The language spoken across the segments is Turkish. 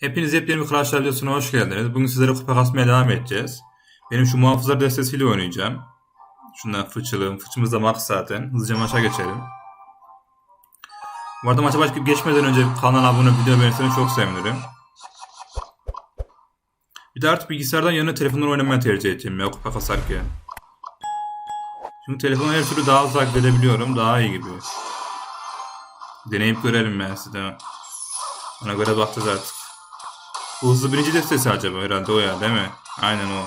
Hepiniz yepyeni bir Clash videosuna hoş geldiniz. Bugün sizlere kupa kasmaya devam edeceğiz. Benim şu muhafızlar destesiyle oynayacağım. Şundan fıçılığım. Fıçımız da max zaten. Hızlıca maça geçelim. Bu arada maça başka geçmeden önce kanala abone video beğenirseniz çok sevinirim. Bir de artık bilgisayardan yanına telefondan oynamayı tercih edeceğim ya kupa kasarken. Şimdi telefonu her türlü daha takip edebiliyorum. Daha iyi gibi. Deneyip görelim ben size. Ona göre bakacağız artık. Bu hızlı birinci destesi acaba herhalde o ya değil mi? Aynen o.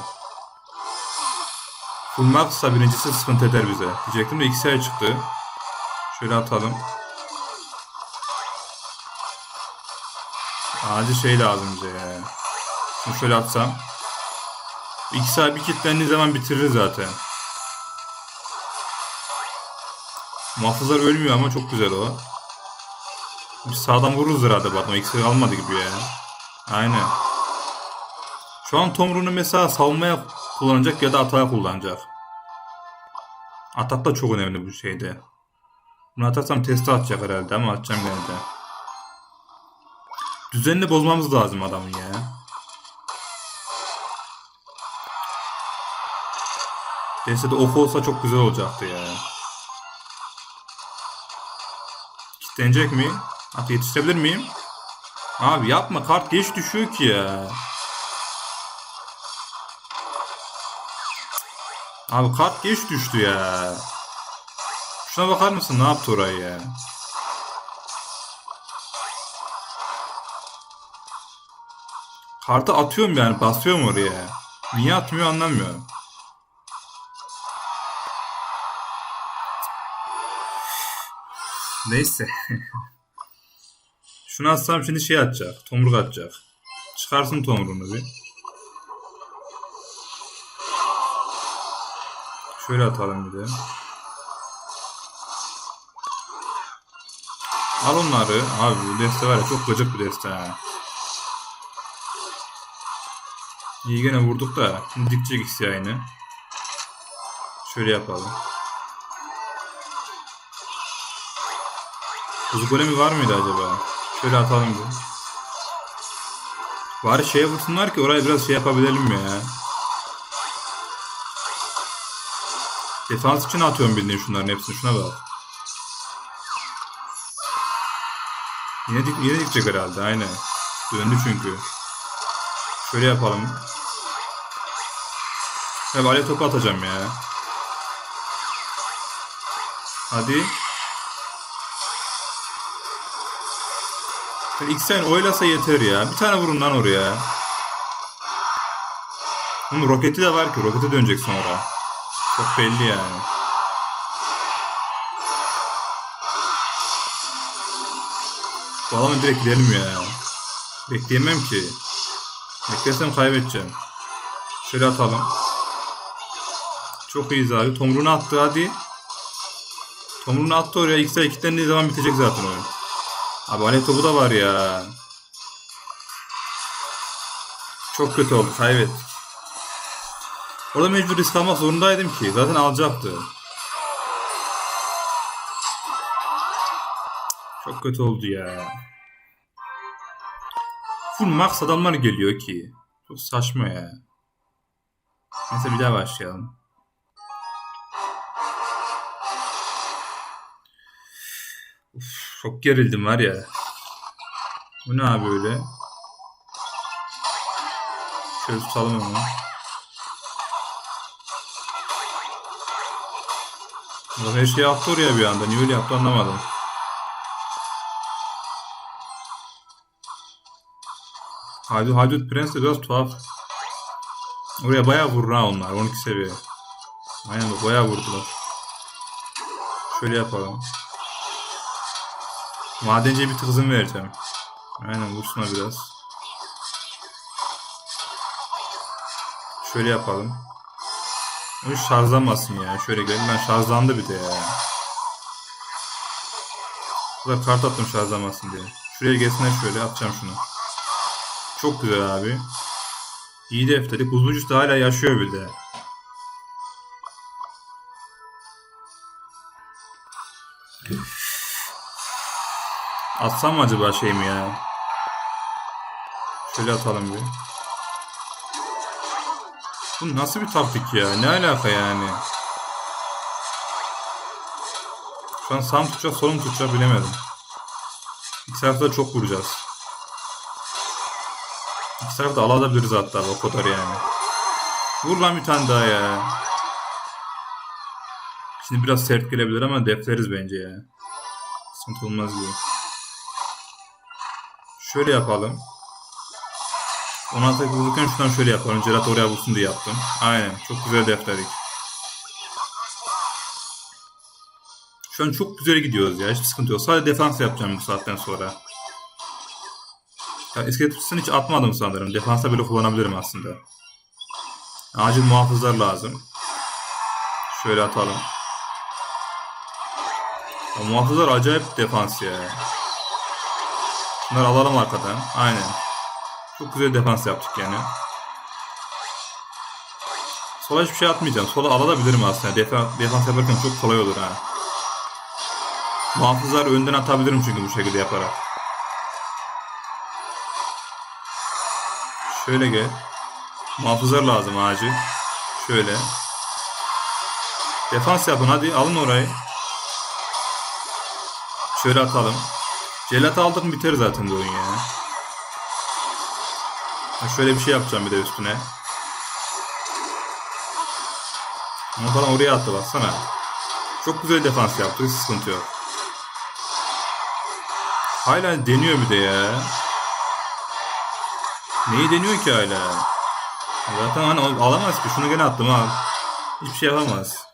Full Max'sa birincisi sıkıntı eder bize. Diyecektim de ikisi çıktı. Şöyle atalım. Acil şey lazım bize ya. Şunu şöyle atsam. İki ay bir kilitlendiği zaman bitirir zaten. Muhafızlar ölmüyor ama çok güzel o. Biz sağdan vururuz herhalde Batman. İkisi kalmadı gibi ya. Aynen. Şu an Tomru'nu mesela savunmaya kullanacak ya da atağa kullanacak. Atak da çok önemli bu şeyde. Bunu atarsam testi atacak herhalde ama atacağım gene de. Düzenini bozmamız lazım adamın ya. Destede oku olsa çok güzel olacaktı ya. Kitlenecek mi? At yetiştirebilir miyim? Abi yapma kart geç düşüyor ki ya. Abi kart geç düştü ya. Şuna bakar mısın ne yaptı orayı ya. Kartı atıyorum yani basıyorum oraya. Niye atmıyor anlamıyorum. Neyse. Şunu atsam şimdi şey atacak. Tomruk atacak. Çıkarsın tomruğunu bir. Şöyle atalım bir de. Al onları. Abi bu deste var ya çok gıcık bir deste ha. İyi gene vurduk da. Şimdi dikecek ikisi aynı. Şöyle yapalım. Buz golemi var mıydı acaba? Şöyle atalım bir. Bari şeye vursunlar ki orayı biraz şey yapabilelim ya. Defans için atıyorum bildiğin şunların hepsini. Şuna bak. Yine, dik, yine dikecek herhalde aynen. Döndü çünkü. Şöyle yapalım. Ve bari topu atacağım ya. Hadi. Sen oylasa yeter ya. Bir tane vurun lan oraya. Bunun roketi de var ki. Rokete dönecek sonra. Çok belli yani. Bu adamı direkt gidelim ya. Bekleyemem ki. Beklersem kaybedeceğim. Şöyle atalım. Çok iyiyiz abi. Tomruğunu attı hadi. Tomruğunu attı oraya. X'e kilitlendiği zaman bitecek zaten oyun. Abi alev topu da var ya. Çok kötü oldu. Kaybettik. Orada mecbur risk almak zorundaydım ki. Zaten alacaktı. Çok kötü oldu ya. Full max adamlar geliyor ki. Çok saçma ya. Neyse bir daha başlayalım. Uf, çok gerildim var ya. Bu ne abi öyle? Şöyle tutalım onu. Bak her şeyi attı oraya bir anda. Niye öyle yaptı anlamadım. Haydut Haydut Prens de biraz tuhaf. Oraya bayağı vurur ha onlar. 12 seviye. Aynen bayağı vurdular. Şöyle yapalım. Madenciye bir tık hızım vereceğim. Aynen vursuna biraz. Şöyle yapalım. Onu şarjlamasın ya. Şöyle gel. Ben şarjlandı bir de ya. Burada kart attım şarjlamasın diye. Şuraya gelsinler şöyle atacağım şunu. Çok güzel abi. İyi defteri. Buzlucusu da hala yaşıyor bir de. Atsam mı acaba şey mi ya? Şöyle atalım bir. Bu nasıl bir taktik ya? Ne alaka yani? Şu an sağ mı tutacak, sol mu tutacak bilemedim. İki tarafta da çok vuracağız. İki tarafı da alabiliriz hatta o kadar yani. Vur lan bir tane daha ya. Şimdi biraz sert gelebilir ama defleriz bence ya. Sıkıntı olmaz gibi. Şöyle yapalım. Ona tek vururken şuradan şöyle yapalım. Cerat oraya vursun diye yaptım. Aynen. Çok güzel deflerik. Şu an çok güzel gidiyoruz ya. Hiçbir sıkıntı yok. Sadece defans yapacağım bu saatten sonra. Ya hiç atmadım sanırım. Defansa bile kullanabilirim aslında. Acil muhafızlar lazım. Şöyle atalım. O muhafızlar acayip defans ya. Bunları alalım arkadan. Aynen. Çok güzel defans yaptık yani. Sola hiçbir şey atmayacağım. Sola alabilirim aslında. Defans, defans yaparken çok kolay olur ha. Muhafızlar önden atabilirim çünkü bu şekilde yaparak. Şöyle gel. Muhafızlar lazım acil. Şöyle. Defans yapın hadi alın orayı. Şöyle atalım. Celat aldık mı biter zaten bu oyun ya. Ha şöyle bir şey yapacağım bir de üstüne. Ama falan oraya attı baksana. Çok güzel defans yaptı. Hiç sıkıntı yok. Hala deniyor bir de ya. Neyi deniyor ki hala? Zaten hani alamaz ki. Şunu gene attım ha. Hiçbir şey yapamaz.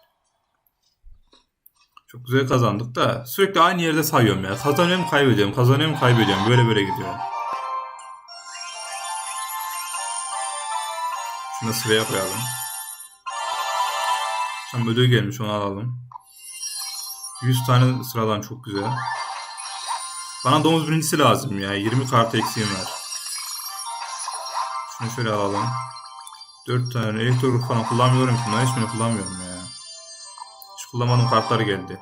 Çok güzel kazandık da sürekli aynı yerde sayıyorum ya. Kazanıyorum kaybediyorum. Kazanıyorum kaybediyorum. Böyle böyle gidiyor. Şunu sıraya koyalım. Sen ödül gelmiş onu alalım. 100 tane sıradan çok güzel. Bana domuz birincisi lazım ya. 20 kart eksiğim var. Şunu şöyle alalım. 4 tane elektro falan kullanmıyorum ki. Hiçbirini kullanmıyorum ya. Hiç kullanmadığım kartlar geldi.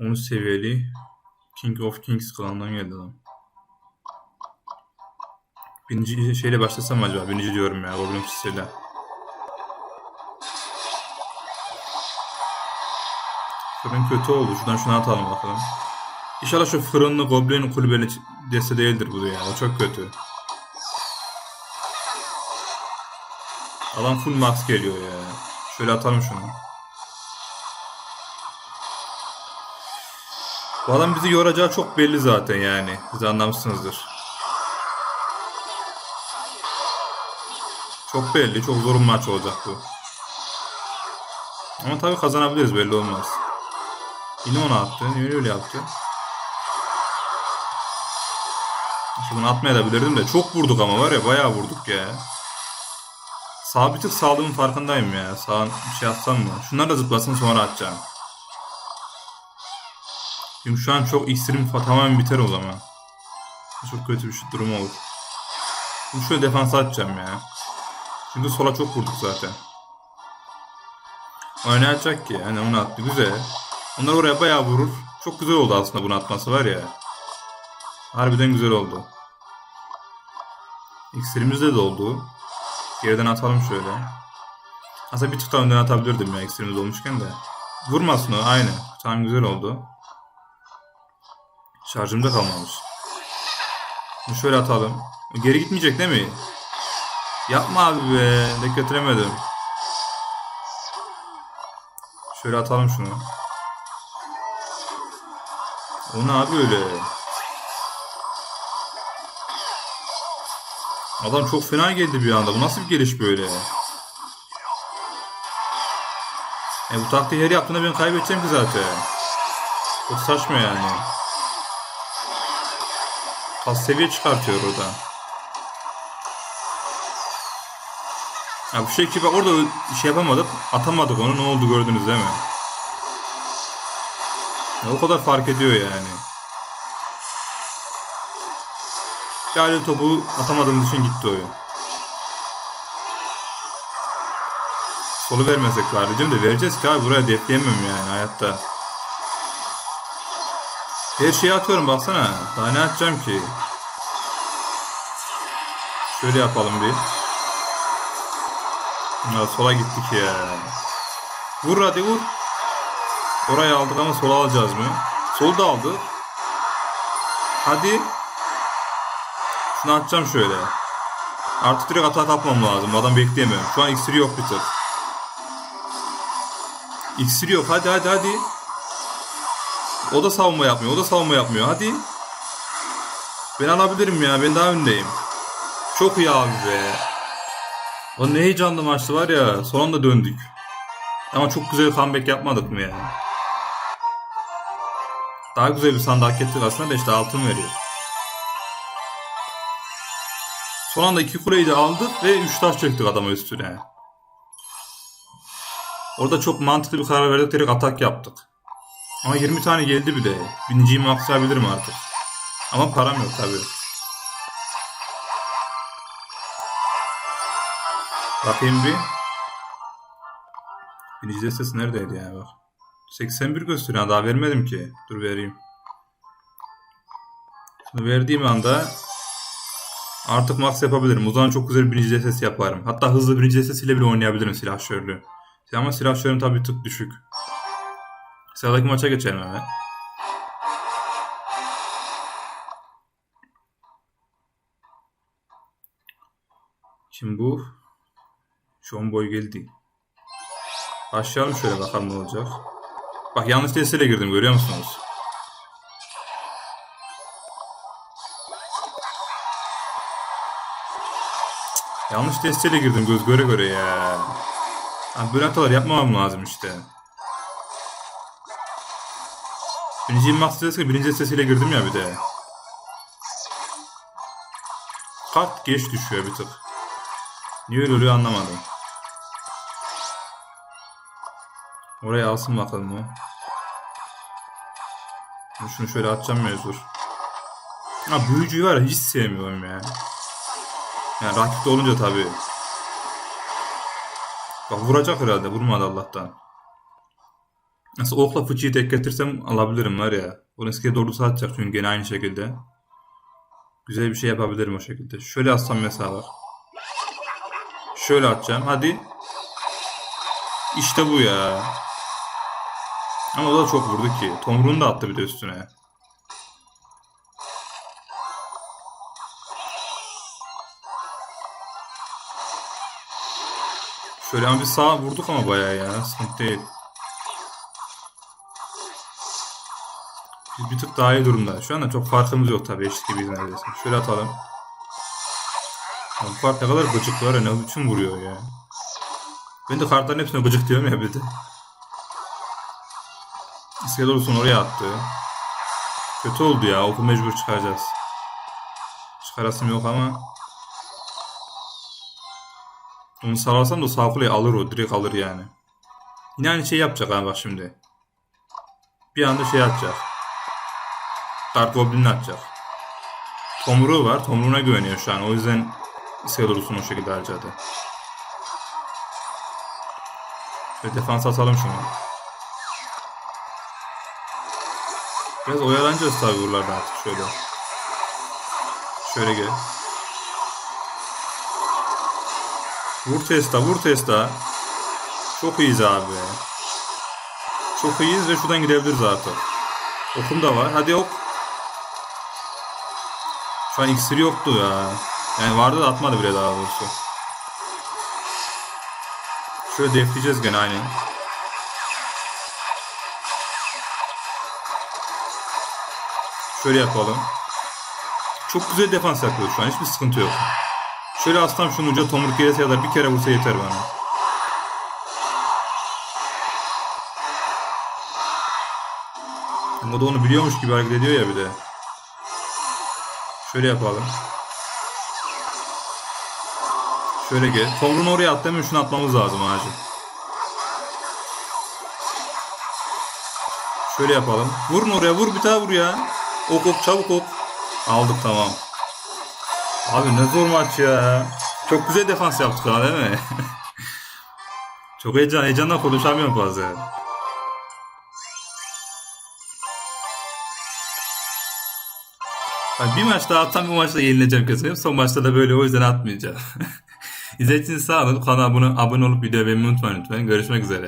Onu seviyeli King of Kings klanından geldi lan. Birinci şeyle başlasam acaba? Birinci diyorum ya. Goblin sesiyle. Fırın kötü oldu. Şuradan şunu atalım bakalım. İnşallah şu fırınlı goblin kulübeli deste değildir bu ya. O çok kötü. Adam full max geliyor ya. Şöyle atalım şunu. Bu adam bizi yoracağı çok belli zaten yani. Siz anlamışsınızdır. Çok belli. Çok zor bir maç olacak bu. Ama tabii kazanabiliriz belli olmaz. Yine onu attı. Niye öyle yaptı? Bunu atmaya da bilirdim de çok vurduk ama var ya bayağı vurduk ya. Sağ bir tık sağlığımın farkındayım ya. Sağ bir şey atsam mı? Şunlar da zıplasın sonra atacağım. Çünkü şu an çok iksirim tamamen biter o zaman. Çok kötü bir şey durum olur. Şimdi şöyle defansa atacağım ya. Çünkü sola çok vurduk zaten. O ne atacak ki? Hani onu attı. Güzel. Onlar oraya bayağı vurur. Çok güzel oldu aslında bunu atması var ya. Harbiden güzel oldu. İksirimiz de doldu. Geriden atalım şöyle. Aslında bir tık daha önden atabilirdim ya iksirimiz olmuşken de. Vurmasın o aynı. Tamam güzel oldu. Şarjımda kalmamış. Bunu şöyle atalım. Geri gitmeyecek değil mi? Yapma abi be. De götüremedim. Şöyle atalım şunu. O ne abi öyle? Adam çok fena geldi bir anda. Bu nasıl bir geliş böyle? E bu taktiği her yaptığında ben kaybedeceğim ki zaten. Çok saçma yani. Pas seviye çıkartıyor oradan. Ya bu şekilde bak orada şey yapamadık. Atamadık onu. Ne oldu gördünüz değil mi? Ya o kadar fark ediyor yani. Galiba topu atamadığımız için gitti oyun. Solu vermesek var diyeceğim de vereceğiz ki abi buraya defleyemem yani hayatta. Her şeyi atıyorum baksana. Daha ne atacağım ki? Şöyle yapalım bir. Ya sola gittik ya. Vur hadi vur. Orayı aldık ama sola alacağız mı? Sol da aldık. Hadi. Şunu atacağım şöyle. Artık direkt atak atmam lazım. Adam bekleyemiyorum. Şu an iksiri yok bir tık. İksiri yok. Hadi hadi hadi. O da savunma yapmıyor. O da savunma yapmıyor. Hadi. Ben alabilirim ya. Ben daha öndeyim. Çok iyi abi be. O ne heyecanlı maçtı var ya. Son anda döndük. Ama çok güzel comeback yapmadık mı ya? Daha güzel bir sandık ettik aslında da altın veriyor. Son anda iki kuleyi de aldık ve üç taş çektik adama üstüne. Orada çok mantıklı bir karar verdik direkt atak yaptık. Ama 20 tane geldi bir de. Birinciyi maksayabilirim artık. Ama param yok tabi. Bakayım bir. Birinci destesi neredeydi ya bak. 81 gösteriyor. Daha vermedim ki. Dur vereyim. Şimdi verdiğim anda artık max yapabilirim. O zaman çok güzel bir birinci destesi yaparım. Hatta hızlı birinci destesiyle bile oynayabilirim silahşörlü. Ama silahşörüm tabii bir tık düşük. Sıradaki maça geçelim hemen. Kim bu? John Boy geldi. Başlayalım şöyle bakalım ne olacak. Bak yanlış desteyle girdim görüyor musunuz? Yanlış desteyle girdim göz göre göre ya. Abi böyle hatalar yapmamam lazım işte. Birinci max destesi birinci destesiyle girdim ya bir de. Kart geç düşüyor bir tık. Niye öyle oluyor anlamadım. Oraya alsın bakalım o. Şunu şöyle atacağım mecbur. Ha büyücüyü var hiç sevmiyorum ya. Yani rakipte olunca tabii. Bak vuracak herhalde. Vurmadı Allah'tan. Nasıl okla fıçıyı tek getirsem alabilirim var ya. O eskiye doğru atacak çünkü gene aynı şekilde. Güzel bir şey yapabilirim o şekilde. Şöyle atsam mesela bak. Şöyle atacağım. Hadi. İşte bu ya. Ama o da çok vurdu ki. Tomruğunu da attı bir de üstüne. Şöyle bir sağ vurduk ama bayağı ya. Sıkıntı değil. Biz bir tık daha iyi durumda. Şu anda çok farkımız yok tabii eşit gibiyiz neredeyse. Şöyle atalım. Ya bu kart ne kadar gıcık var ya ne biçim vuruyor ya. Ben de kartların hepsine gıcık diyorum ya bir de. İskelet oraya attı. Kötü oldu ya. Oku mecbur çıkaracağız. Çıkarasım yok ama. Onu sararsam da sağ alır o. Direkt alır yani. Yine aynı şey yapacak ha bak şimdi. Bir anda şey atacak. Dark Goblin'i atacak. Tomruğu var. Tomruğuna güveniyor şu an. O yüzden İskelet o şekilde harcadı. Ve defans atalım şunu. Biraz oyalanacağız tabi buralarda artık şöyle. Şöyle gel. Vur testa, vur testa. Çok iyiyiz abi. Çok iyiyiz ve şuradan gidebiliriz artık. Okum da var. Hadi ok. Şu an iksiri yoktu ya. Yani vardı da atmadı bile daha doğrusu. Şöyle defleyeceğiz gene aynen. Şöyle yapalım. Çok güzel defans yapıyor şu an. Hiçbir sıkıntı yok. Şöyle aslan şunu uca tomruk gelese kadar bir kere vursa yeter bana. O da onu biliyormuş gibi hareket ediyor ya bir de. Şöyle yapalım. Şöyle gel. Tomruğunu oraya at hemen şunu atmamız lazım acil. Şöyle yapalım. Vurun oraya vur bir daha vur ya. Ok ok çabuk ok. Aldık tamam. Abi ne zor maç ya. Çok güzel defans yaptık ha değil mi? Çok heyecan, heyecanla konuşamıyorum fazla. Bak bir maç daha atsam bu maçta yenileceğim kesin. Son maçta da böyle o yüzden atmayacağım. İzlediğiniz için sağ olun. Kanala abone, abone olup videoyu beğenmeyi unutmayın lütfen. Görüşmek üzere.